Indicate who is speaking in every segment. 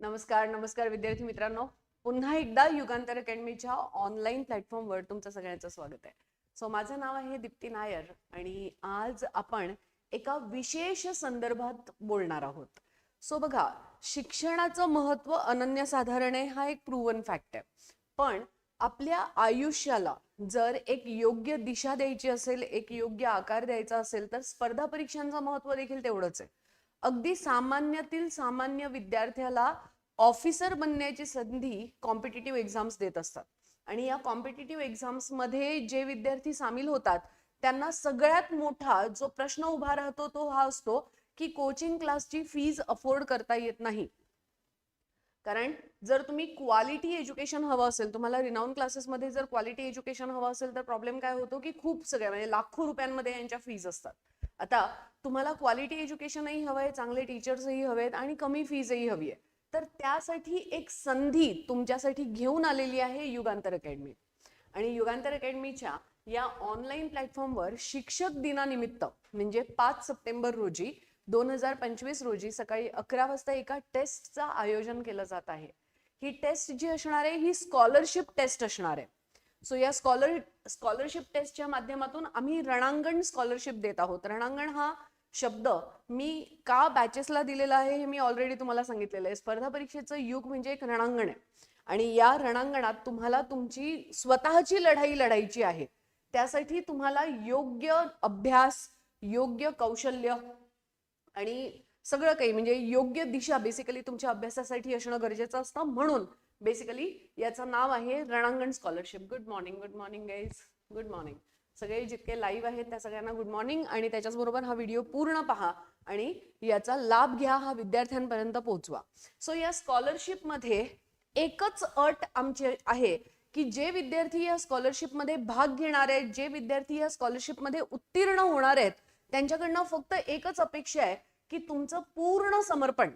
Speaker 1: नमस्कार नमस्कार विद्यार्थी मित्रांनो. पुन्हा एकदा युगांतर अकॅडमीच्या ऑनलाईन प्लॅटफॉर्मवर तुमचं सगळ्यांचं स्वागत आहे. सो माझं नाव आहे दीप्ती नायर आणि आज आपण एका विशेष संदर्भात बोलणार आहोत. सो बघा शिक्षणाचं महत्त्व अनन्यसाधारण आहे हा एक प्रूवन फॅक्ट आहे. पण आपल्या आयुष्याला जर एक योग्य दिशा द्यायची असेल एक योग्य आकार द्यायचा असेल तर स्पर्धा परीक्षांचं महत्त्व देखील तेवढंच आहे. अगदी सामान्यातील सामान्य विद्यार्थ्याला ऑफिसर बनण्याची संधी कॉम्पिटेटिव्ह एक्झाम्स देत असतात. आणि या कॉम्पिटेटिव्ह एक्झाम्समध्ये जे विद्यार्थी सामील होतात त्यांना सगळ्यात मोठा जो प्रश्न उभा राहतो तो हा असतो की कोचिंग क्लासची फीज अफोर्ड करता येत नाही. कारण जर तुम्ही क्वालिटी एज्युकेशन हवं असेल तुम्हाला रिनाऊन क्लासेसमध्ये जर क्वालिटी एज्युकेशन हवं असेल तर प्रॉब्लेम काय होतो की खूप सगळ्या म्हणजे लाखो रुपयांमध्ये यांच्या फीज असतात. आता तुम्हाला क्वालिटी एज्युकेशनही हवं आहे चांगले टीचर्सही हवेत आणि कमी फीजही हवी आहे. तर त्यासाठी एक संधी तुमच्यासाठी घेऊन आलेली आहे युगांतर अकॅडमी. आणि युगांतर अकॅडमीच्या या ऑनलाईन प्लॅटफॉर्मवर शिक्षक दिनानिमित्त म्हणजे पाच सप्टेंबर रोजी दोन हजार पंचवीस रोजी सकाळी अकरा वाजता एका टेस्टचं आयोजन केलं जात आहे. ही टेस्ट जी असणार आहे ही स्कॉलरशिप टेस्ट असणार आहे. सो या स्कॉलर स्कॉलरशिप टेस्टच्या माध्यमातून आम्ही रणांगण स्कॉलरशिप देत आहोत. रणांगण हा शब्द मी का बॅचेसला दिलेला आहे हे मी ऑलरेडी तुम्हाला सांगितलेलं आहे. स्पर्धा परीक्षेचं युग म्हणजे एक रणांगण आहे. आणि या रणांगणात तुम्हाला तुमची स्वतःची लढाई लढायची आहे. त्यासाठी तुम्हाला योग्य अभ्यास योग्य कौशल्य आणि सगळं काही म्हणजे योग्य दिशा बेसिकली तुमच्या अभ्यासासाठी असणं गरजेचं असतं. म्हणून बेसिकली याचं नाव आहे Ranangan scholarship good morning good morning guys good morning सगळे जितके लाईव्ह आहेत त्या सगळ्यांना गुड मॉर्निंग आणि त्याच्याचबरोबर हा व्हिडिओ पूर्ण पहा आणि याचा लाभ घ्या हा विद्यार्थ्यांपर्यंत पोहोचवा. सो या स्कॉलरशिपमध्ये एकच अट आमची आहे की जे विद्यार्थी या स्कॉलरशिपमध्ये भाग घेणार आहेत जे विद्यार्थी या स्कॉलरशिपमध्ये उत्तीर्ण होणार आहेत त्यांच्याकडनं फक्त एकच अपेक्षा आहे की तुमचं पूर्ण समर्पण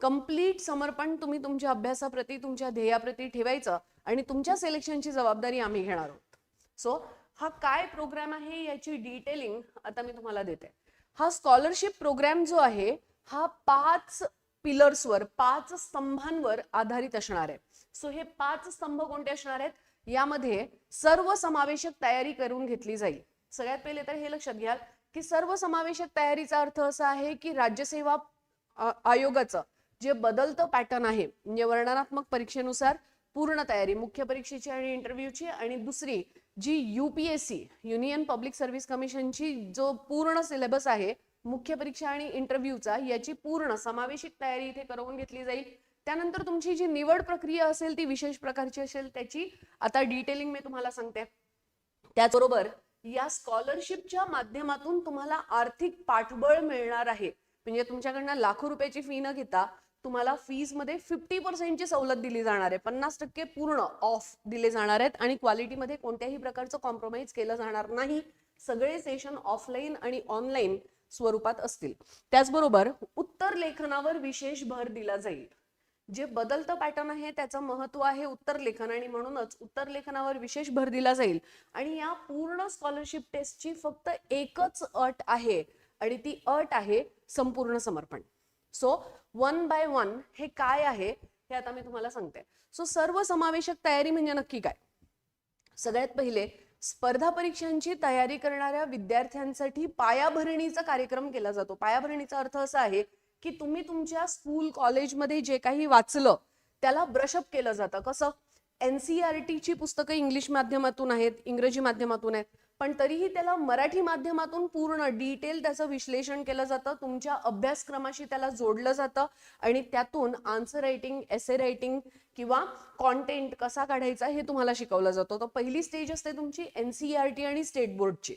Speaker 1: कंप्लीट समर्पण तुम्ही तुमच्या अभ्यासाप्रती तुमच्या ध्येयाप्रती ठेवायचं आणि तुमच्या सिलेक्शनची जबाबदारी आम्ही घेणार आहोत. सो हा काय प्रोग्राम आहे याची डिटेलिंग आता मी तुम्हाला देते. हा स्कॉलरशिप प्रोग्राम जो आहे हा पाच पिलर्सवर पाच स्तंभांवर आधारित असणार आहे. सो हे पाच स्तंभ कोणते असणार आहेत? यामध्ये सर्व समावेशक तयारी करून घेतली जाईल. सगळ्यात पहिले तर हे लक्षात घ्याल की सर्व समावेशक तयारीचा अर्थ असा आहे की राज्यसेवा आयोगाचं जे बदलतं पॅटर्न आहे म्हणजे वर्णनात्मक परीक्षेनुसार पूर्ण तयारी मुख्य परीक्षेची आणि इंटरव्ह्यूची आणि दुसरी जी युपीएससी युनियन पब्लिक सर्व्हिस कमिशनची जो पूर्ण सिलेबस आहे मुख्य परीक्षा आणि इंटरव्ह्यूचा याची पूर्ण समावेशिक तयारी इथे करवून घेतली जाईल. त्यानंतर तुमची जी निवड प्रक्रिया असेल ती विशेष प्रकारची असेल त्याची आता डिटेलिंग मी तुम्हाला सांगते. त्याचबरोबर या स्कॉलरशिपच्या माध्यमातून तुम्हाला आर्थिक पाठबळ मिळणार आहे. म्हणजे तुमच्याकडनं लाखो रुपयाची फी न घेता तुम्हाला फीजमध्ये फिफ्टी पर्सेंटची सवलत दिली जाणार आहे. पन्नास टक्के पूर्ण ऑफ दिले जाणार आहेत आणि क्वालिटीमध्ये कोणत्याही प्रकारचं कॉम्प्रोमाइज केलं जाणार नाही. सगळे सेशन ऑफलाईन आणि ऑनलाईन स्वरूपात असतील. त्याचबरोबर उत्तर लेखनावर विशेष भर दिला जाईल. जे बदलतं पॅटर्न आहे त्याचं महत्त्व आहे उत्तर लेखन आणि म्हणूनच उत्तर लेखनावर विशेष भर दिला जाईल. आणि या पूर्ण स्कॉलरशिप टेस्टची फक्त एकच अट आहे आणि ती अट आहे संपूर्ण समर्पण. सो वन बाय वन हे काय आहे हे आता मी तुम्हाला सांगते. सो सर्व समावेशक तयारी म्हणजे नक्की काय? सगळ्यात पहिले स्पर्धा परीक्षांची तयारी करणाऱ्या विद्यार्थ्यांसाठी पायाभरणीचा कार्यक्रम केला जातो. पायाभरणीचा अर्थ असा आहे की तुम्ही तुमच्या स्कूल कॉलेजमध्ये जे काही वाचलं त्याला ब्रशअप केलं जातं. कसं? एनसीआरटीची पुस्तकं इंग्लिश माध्यमातून आहेत इंग्रजी माध्यमातून आहेत. पण तरीही त्याला मराठी माध्यमातून पूर्ण डिटेल त्याचं विश्लेषण केलं जातं. तुमच्या अभ्यासक्रमाशी त्याला जोडलं जातं आणि त्यातून आन्सर रायटिंग एसे रायटिंग किंवा कॉन्टेंट कसा काढायचा हे तुम्हाला शिकवलं जातं. तर पहिली स्टेज असते तुमची एनसीआरटी आणि स्टेट बोर्डची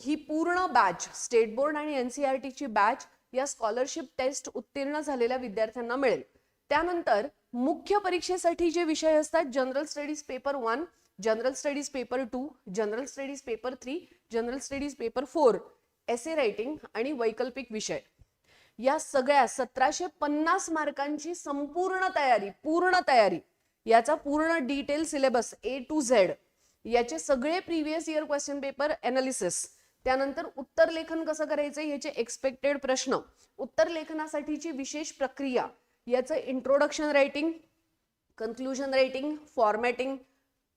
Speaker 1: ही पूर्ण बॅच स्टेट बोर्ड आणि एनसीआरटीची बॅच या स्कॉलरशिप टेस्ट उत्तीर्ण झालेल्या विद्यार्थ्यांना मिळेल. त्यानंतर मुख्य परीक्षेसाठी जे विषय असतात general studies paper one general studies paper two general studies paper three general studies paper four essay writing आणि वैकल्पिक विषय. या सगळ्या सतराशे पन्नास मार्कांची संपूर्ण तयारी पूर्ण तयारी याचा पूर्ण detail syllabus A to Z याचे सगळे previous year question paper analysis त्यानंतर उत्तर लेखन कसं करायचं याचे एक्सपेक्टेड प्रश्न उत्तर लेखनासाठीची विशेष प्रक्रिया याचं introduction writing conclusion writing formatting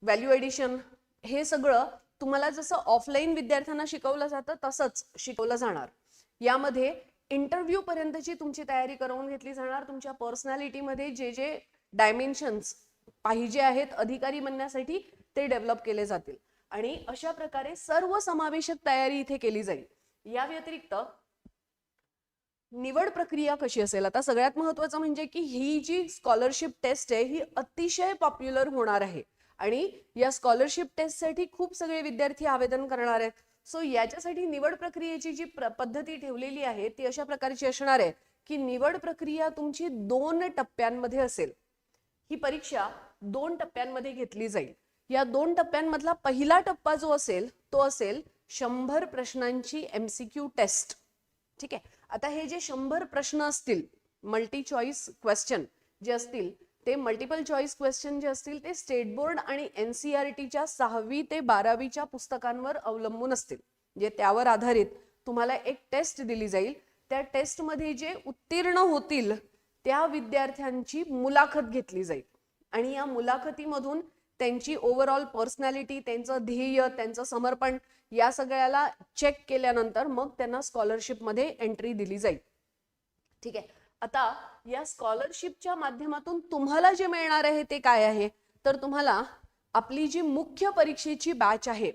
Speaker 1: value addition हे सगळं तुम्हाला जसं ऑफलाईन विद्यार्थ्यांना शिकवलं जातं तसंच शिकवलं जाणार. यामध्ये इंटरव्ह्यू पर्यंतची तुमची तयारी करवून घेतली जाणार. तुमच्या पर्सनॅलिटीमध्ये जे जे डायमेन्शन्स पाहिजे आहेत अधिकारी बनण्यासाठी ते डेव्हलप केले जातील. आणि अशा प्रकारे सर्व समावेशक तयारी इथे केली जाईल. या व्यतिरिक्त निवड प्रक्रिया कशी असेल? आता सगळ्यात महत्वाचं म्हणजे की ही जी स्कॉलरशिप टेस्ट आहे ही अतिशय पॉप्युलर होणार आहे. आणि या स्कॉलरशिप टेस्टसाठी खूप सगळे विद्यार्थी आवेदन करणार आहेत. सो याच्यासाठी निवड प्रक्रियेची जी प्र- पद्धती ठेवलेली आहे ती अशा प्रकारची असणार आहे की निवड प्रक्रिया तुमची दोन टप्प्यांमध्ये असेल. ही परीक्षा दोन टप्प्यांमध्ये घेतली जाईल. या दोन टप्प्यांमधला पहिला टप्पा जो असेल तो असेल शंभर प्रश्नांची एमसीक्यू टेस्ट ठीक आहे? आता हे जे शंभर प्रश्न असतील मल्टी चॉईस क्वेश्चन जे असतील ते मल्टिपल चॉईस क्वेश्चन जे असतील ते स्टेट बोर्ड आणि एन सी आर टीच्या सहावी ते बारावीच्या पुस्तकांवर अवलंबून असतील जे त्यावर आधारित तुम्हाला एक टेस्ट दिली जाईल. त्या टेस्टमध्ये जे उत्तीर्ण होतील त्या विद्यार्थ्यांची मुलाखत घेतली जाईल. आणि या मुलाखतीमधून त्यांची ओव्हरऑल पर्सनॅलिटी त्यांचं ध्येय त्यांचं समर्पण या सगळ्याला चेक केल्यानंतर मग त्यांना स्कॉलरशिपमध्ये एंट्री दिली जाईल. ठीक आहे. आता या स्कॉलरशिपच्या माध्यमातून तुम्हाला जे मिळणार आहे ते काय आहे? तर तुम्हाला आपली जी मुख्य परीक्षेची बॅच आहे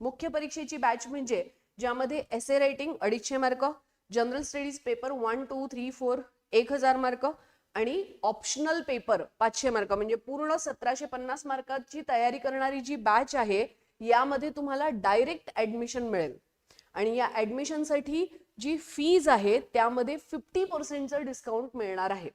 Speaker 1: मुख्य परीक्षेची बॅच म्हणजे ज्यामध्ये एस ए रायटिंग अडीचशे mark general studies paper one two three four एक हजार मार्क आणि ऑप्शनल पेपर पाचशे मार्क म्हणजे पूर्ण सतराशे पन्नास मार्काची तयारी करणारी जी बॅच आहे यामध्ये तुम्हाला डायरेक्ट ऍडमिशन मिळेल. आणि या ऍडमिशनसाठी जी फीज आहे त्यामध्ये फिफ्टी पर्सेंटचं डिस्काउंट मिळणार आहे.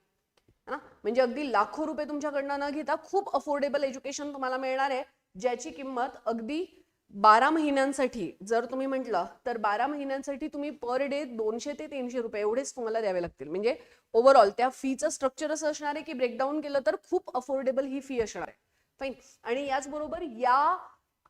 Speaker 1: ना म्हणजे अगदी लाखो रुपये तुमच्याकडनं न घेता खूप अफोर्डेबल एज्युकेशन तुम्हाला मिळणार आहे ज्याची किंमत अगदी बारा महिन्यांसाठी जर तुम्ही म्हटलं तर बारा महिन्यांसाठी तुम्ही पर डे दोनशे ते तीनशे रुपये एवढेच तुम्हाला द्यावे लागतील. म्हणजे ओव्हरऑल त्या फीचं स्ट्रक्चर असं असणार आहे की ब्रेकडाऊन केलं तर खूप अफोर्डेबल ही फी असणार आहे. फाईन आणि याचबरोबर या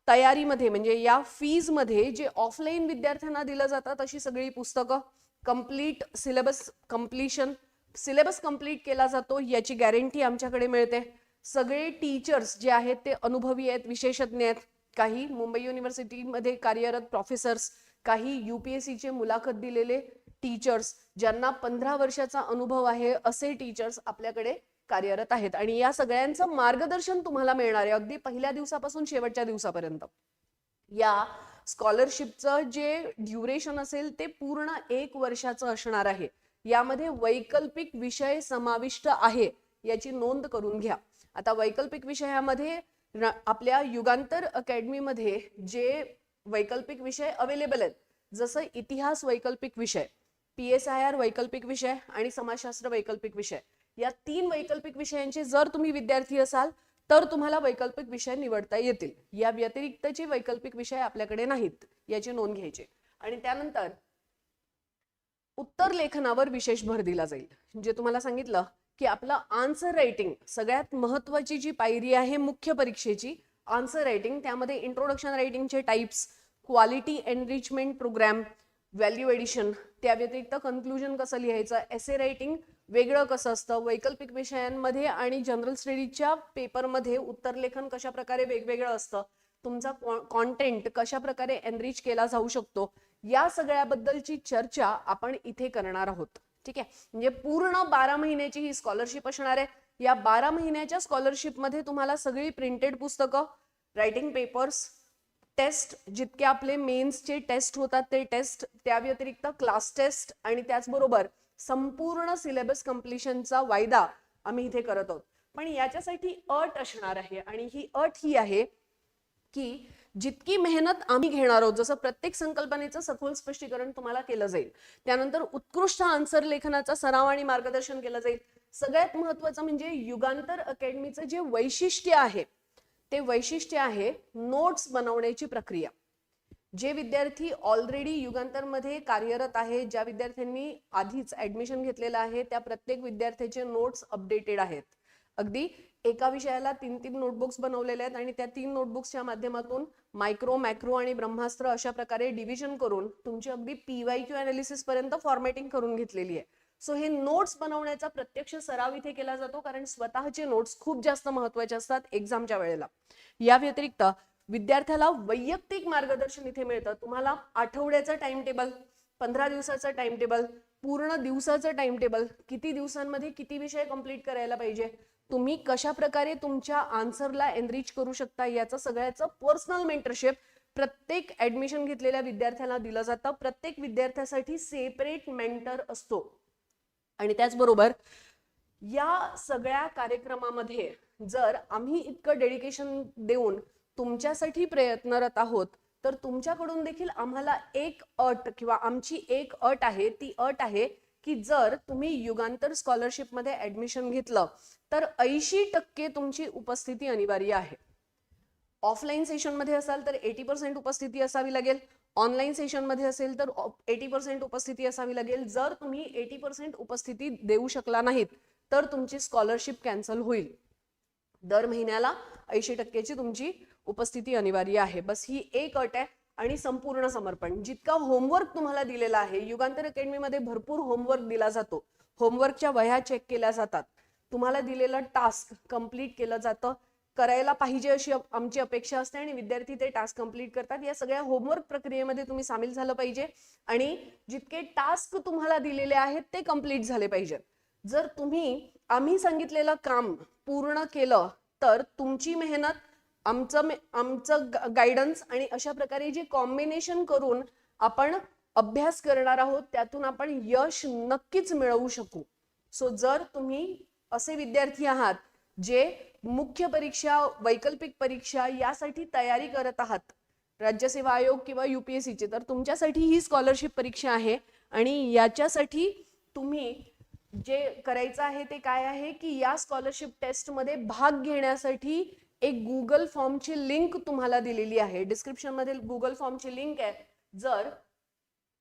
Speaker 1: तयारीमध्ये म्हणजे या फीजमध्ये जे ऑफलाईन विद्यार्थ्यांना दिलं जातात अशी सगळी पुस्तकं complete syllabus completion syllabus complete केला जातो याची गॅरंटी आमच्याकडे मिळते. सगळे टीचर्स जे आहेत ते अनुभवी आहेत विशेषज्ञ आहेत. काही मुंबई युनिव्हर्सिटीमध्ये कार्यरत प्रोफेसर्स काही यू पी एस सीचे मुलाखत दिलेले टीचर्स ज्यांना पंधरा वर्षाचा अनुभव आहे असे टीचर्स आपल्याकडे कार्यरत आहेत. आणि या सगळ्यांचं मार्गदर्शन तुम्हाला मिळणार आहे अगदी पहिल्या दिवसापासून शेवटच्या दिवसापर्यंत. या स्कॉलरशिपचं जे ड्युरेशन असेल ते पूर्ण एक वर्षाचं असणार आहे. यामध्ये वैकल्पिक विषय समाविष्ट आहे याची नोंद करून घ्या. आता वैकल्पिक विषयामध्ये आपल्या युगांतर अकॅडमीमध्ये जे वैकल्पिक विषय अवेलेबल आहेत जसं इतिहास वैकल्पिक विषय पी एस आय आर वैकल्पिक विषय आणि समाजशास्त्र वैकल्पिक विषय या तीन वैकल्पिक विषयांचे जर तुम्ही विद्यार्थी असाल तर तुम्हाला वैकल्पिक विषय निवडता येतील. या व्यतिरिक्तचे वैकल्पिक विषय आपल्याकडे नाहीत याची नोंद घ्यायची. आणि त्यानंतर उत्तर लेखनावर विशेष भर दिला जाईल. जे तुम्हाला सांगितलं की आपलं आन्सर रायटिंग सगळ्यात महत्वाची जी पायरी आहे मुख्य परीक्षेची आन्सर रायटिंग त्यामध्ये introduction रायटिंगचे types quality enrichment programme value addition त्या व्यतिरिक्त कन्क्लुजन कसं लिहायचं एसे रायटिंग वेगळं कसं असतं वैकल्पिक विषयांमध्ये आणि जनरल स्टडीच्या पेपरमध्ये उत्तरलेखन कशा प्रकारे वेगवेगळं असतं तुमचा कॉन्टेंट कशा प्रकारे एनरिच केला जाऊ शकतो या सगळ्याबद्दलची चर्चा आपण इथे करणार आहोत. ठीक आहे? म्हणजे पूर्ण बारा महिन्याची ही स्कॉलरशिप असणार आहे. या बारा महिन्याच्या स्कॉलरशिपमध्ये तुम्हाला सगळी प्रिंटेड पुस्तकं रायटिंग पेपर्स टेस्ट जितके आपले मेन्सचे टेस्ट होतात ते टेस्ट त्या व्यतिरिक्त क्लास टेस्ट आणि त्याचबरोबर संपूर्ण सिलेबस कम्प्लिशनचा वायदा आम्ही इथे करत आहोत. पण याच्यासाठी अट असणार आहे आणि ही अट ही आहे की जितकी मेहनत आम्ही घेणार आहोत जसं प्रत्येक संकल्पनेचं सखोल स्पष्टीकरण तुम्हाला केलं जाईल त्यानंतर उत्कृष्ट आन्सर लेखनाचा सराव आणि मार्गदर्शन केलं जाईल सगळ्यात महत्वाचं म्हणजे युगांतर अकॅडमीचं जे वैशिष्ट्य आहे ते वैशिष्ट्य आहे नोट्स बनवण्याची प्रक्रिया. जे विद्यार्थी ऑलरेडी युगांतरमध्ये कार्यरत आहे ज्या विद्यार्थ्यांनी आधीच ऍडमिशन घेतलेलं आहे त्या प्रत्येक विद्यार्थ्याचे नोट्स अपडेटेड आहेत. अगदी एका विषयाला तीन तीन नोटबुक्स बनवलेल्या आहेत आणि त्या तीन नोटबुक्सच्या माध्यमातून मायक्रो मॅक्रो आणि ब्रह्मास्त्र अशा प्रकारे डिव्हिजन करून तुमची अगदी पीवाय क्यू अनालिसिस पर्यंत फॉर्मॅटिंग करून घेतलेली आहे. सो हे नोट्स बनवण्याचा प्रत्यक्ष सराव इथे केला जातो कारण स्वतःचे नोट्स खूप जास्त महत्त्वाचे असतात एक्झामच्या वेळेला. या व्यतिरिक्त विद्यार्थ्याला वैयक्तिक मार्गदर्शन इथे मिळतं. तुम्हाला आठवड्याचं टाइम टेबल पंधरा दिवसाचं टाइम टेबल पूर्ण दिवसाचं टाइम टेबल किती दिवसांमध्ये किती विषय कंप्लीट करायला पाहिजे तुम्ही कशा प्रकारे तुमच्या आन्सरला एनरिच करू शकता याचं सगळ्याचं पर्सनल मेंटरशिप प्रत्येक ऍडमिशन घेतलेल्या विद्यार्थ्याला दिलं जातं. प्रत्येक विद्यार्थ्यासाठी सेपरेट मेंटर असतो. आणि त्याचबरोबर या सगळ्या कार्यक्रमामध्ये जर आम्ही इतकं डेडिकेशन देऊन तुमच्यासाठी प्रयत्नरत आहोत तर तुमच्याकडून देखील आम्हाला एक अट किंवा आमची एक अट आहे ती अट आहे की जर तुम्ही युगांतर स्कॉलरशिपमध्ये ऍडमिशन घेतलं तर ऐंशी टक्के तुमची उपस्थिती अनिवार्य आहे. ऑफलाईन सेशनमध्ये असाल तर एटी पर्सेंट उपस्थिती असावी लागेल. ऑनलाईन सेशनमध्ये असेल तर एटी पर्सेंट उपस्थिती असावी लागेल. जर तुम्ही एटी पर्सेंट उपस्थिती देऊ शकला नाहीत तर तुमची स्कॉलरशिप कॅन्सल होईल. दर महिन्याला ऐंशी टक्क्याची तुमची उपस्थिती अनिवार्य आहे. बस ही एक अट आहे आणि संपूर्ण समर्पण. जितका होमवर्क तुम्हाला दिलेला आहे युगांतर अकॅडमीमध्ये भरपूर होमवर्क दिला जातो. होमवर्कच्या वह्या चेक केल्या जातात. तुम्हाला दिलेलं टास्क कंप्लीट केलं जातं. करायला पाहिजे अशी आमची अपेक्षा असते आणि विद्यार्थी ते टास्क कंप्लीट करतात. या सगळ्या होमवर्क प्रक्रियेमध्ये तुम्ही सामील झालं पाहिजे आणि जितके टास्क तुम्हाला दिलेले आहेत ते कंप्लीट झाले पाहिजेत जर तुम्ही आम्ही सांगितलेलं काम पूर्ण केलं तर तुमची मेहनत आमचं मे- आमचं गायडन्स आणि अशा प्रकारे जे कॉम्बिनेशन करून आपण अभ्यास करणार आहोत त्यातून आपण यश नक्कीच मिळवू शकू. सो जर तुम्ही असे विद्यार्थी आहात जे मुख्य परीक्षा वैकल्पिक परीक्षा यासाठी तयारी करत आहात. राज्यसेवा आयोग किंवा युपीएससीची तर तुमच्यासाठी ही स्कॉलरशिप परीक्षा आहे आणि याच्यासाठी तुम्ही जे करायचं आहे ते काय आहे की या स्कॉलरशिप टेस्टमध्ये भाग घेण्यासाठी एक गुगल फॉर्मची लिंक तुम्हाला दिलेली आहे. डिस्क्रिप्शनमध्ये गुगल फॉर्मची लिंक आहे. जर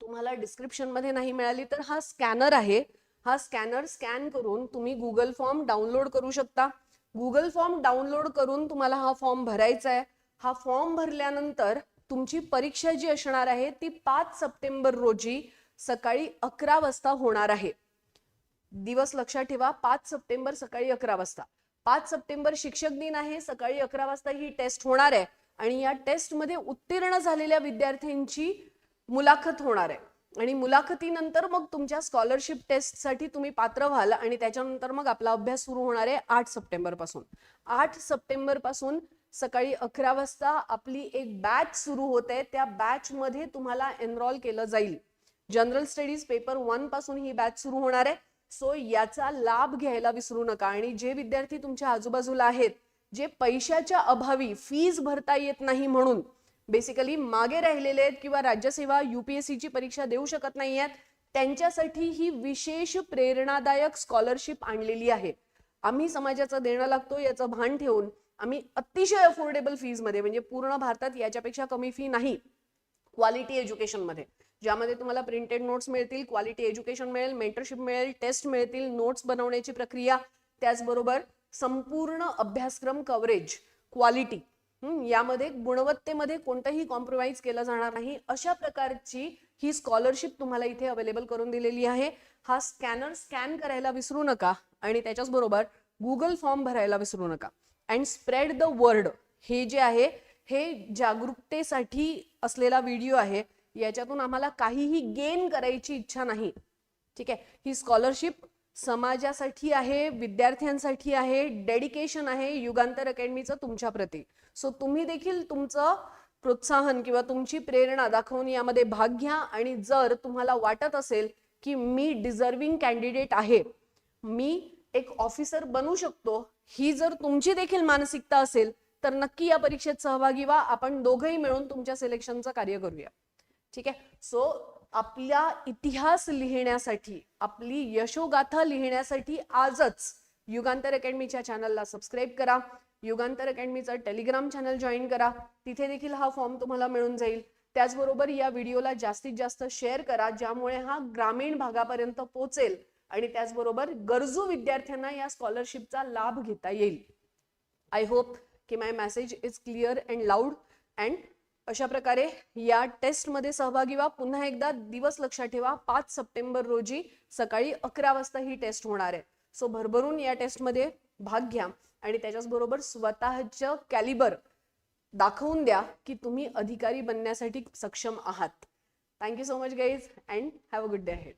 Speaker 1: तुम्हाला डिस्क्रिप्शनमध्ये नाही मिळाली तर हा स्कॅनर आहे. हा स्कॅनर स्कॅन करून तुम्ही गुगल फॉर्म डाउनलोड करू शकता. गुगल फॉर्म डाउनलोड करून तुम्हाला हा फॉर्म भरायचा आहे. हा फॉर्म भरल्यानंतर तुमची परीक्षा जी असणार आहे ती पाच सप्टेंबर रोजी सकाळी अकरा वाजता होणार आहे. दिवस लक्षात ठेवा पाच सप्टेंबर सकाळी अकरा वाजता. पाच सप्टेंबर शिक्षक दिन आहे सकाळी अकरा वाजता ही टेस्ट होणार आहे आणि या टेस्टमध्ये उत्तीर्ण झालेल्या विद्यार्थ्यांची मुलाखत होणार आहे. आणि मुलाखतीनंतर मग तुमच्या स्कॉलरशिप टेस्टसाठी तुम्ही पात्र व्हाल आणि त्याच्यानंतर मग आपला अभ्यास सुरू होणार आहे आठ सप्टेंबरपासून. आठ सप्टेंबरपासून सकाळी अकरा वाजता आपली एक बॅच सुरू होते. त्या बॅचमध्ये तुम्हाला एनरोल केलं जाईल. जनरल स्टडीज पेपर वनपासून ही बॅच सुरू होणार आहे. सो याचा लाभ घ्यायला विसरू नका. आणि जे विद्यार्थी तुमच्या आजूबाजूला आहेत जे पैशाच्या अभावी फीज भरता येत नाही म्हणून बेसिकली मागे राहिलेले आहेत किंवा राज्यसेवा युपीएससीची परीक्षा देऊ शकत नाही आहेत त्यांच्यासाठी ही विशेष प्रेरणादायक स्कॉलरशिप आणलेली आहे. आम्ही समाजाचं देणं लागतो याचं भान ठेवून आम्ही अतिशय अफोर्डेबल फीजमध्ये म्हणजे पूर्ण भारतात याच्यापेक्षा कमी फी नाही क्वालिटी एज्युकेशनमध्ये ज्यामध्ये तुम्हाला प्रिंटेड नोट्स मिळतील क्वालिटी एज्युकेशन मिळेल मेंटरशिप मिळेल टेस्ट मिळतील नोट्स बनवण्याची प्रक्रिया त्याचबरोबर संपूर्ण अभ्यासक्रम कव्हरेज क्वालिटी यामध्ये गुणवत्तेमध्ये कोणतंही कॉम्प्रोमाइज केलं जाणार नाही. अशा प्रकारची ही स्कॉलरशिप तुम्हाला इथे अवेलेबल करून दिलेली आहे. हा स्कॅनर स्कॅन करायला विसरू नका आणि त्याच्याच बरोबर गुगल फॉर्म भरायला विसरू नका. अँड स्प्रेड द वर्ड हे जे आहे हे जागरूकतेसाठी असलेला व्हिडिओ आहे. याच्यातून आम्हाला काहीही गेन करायची इच्छा नाही. ठीक आहे? ही स्कॉलरशिप समाजासाठी आहे विद्यार्थ्यांसाठी आहे डेडिकेशन आहे युगांतर अकॅडमीचं तुमच्या प्रती. सो तुम्ही देखील तुमचं प्रोत्साहन किंवा तुमची प्रेरणा दाखवून यामध्ये भाग घ्या आणि जर तुम्हाला वाटत असेल की मी डिझर्विंग कॅन्डिडेट आहे मी एक ऑफिसर बनू शकतो ही जर तुमची देखील मानसिकता असेल तर नक्की या परीक्षेत सहभागी व्हा. आपण दोघंही मिळून तुमच्या सिलेक्शनचं कार्य करूया. ठीक आहे? सो आपल्या इतिहास लिहिण्यासाठी आपली यशोगाथा लिहिण्यासाठी आजच युगांतर अकॅडमीच्या चॅनलला सबस्क्राईब करा. युगांतर अकॅडमीचं टेलिग्राम चॅनल जॉईन करा. तिथे देखील हा फॉर्म तुम्हाला मिळून जाईल. त्याचबरोबर या व्हिडिओला जास्तीत जास्त शेअर करा ज्यामुळे हा ग्रामीण भागापर्यंत पोहोचेल आणि त्याचबरोबर गरजू विद्यार्थ्यांना या स्कॉलरशिपचा लाभ घेता येईल. आय होप की my message is clear and loud and अशा प्रकारे या टेस्टमध्ये सहभागी व्हा. पुन्हा एकदा दिवस लक्षात ठेवा. पाच सप्टेंबर रोजी सकाळी अकरा वाजता ही टेस्ट होणार आहे. सो भरभरून या टेस्टमध्ये भाग घ्या आणि त्याच्याचबरोबर स्वतःचं कॅलिबर दाखवून द्या की तुम्ही अधिकारी बनण्यासाठी सक्षम आहात. Thank you so much guys and have a good day head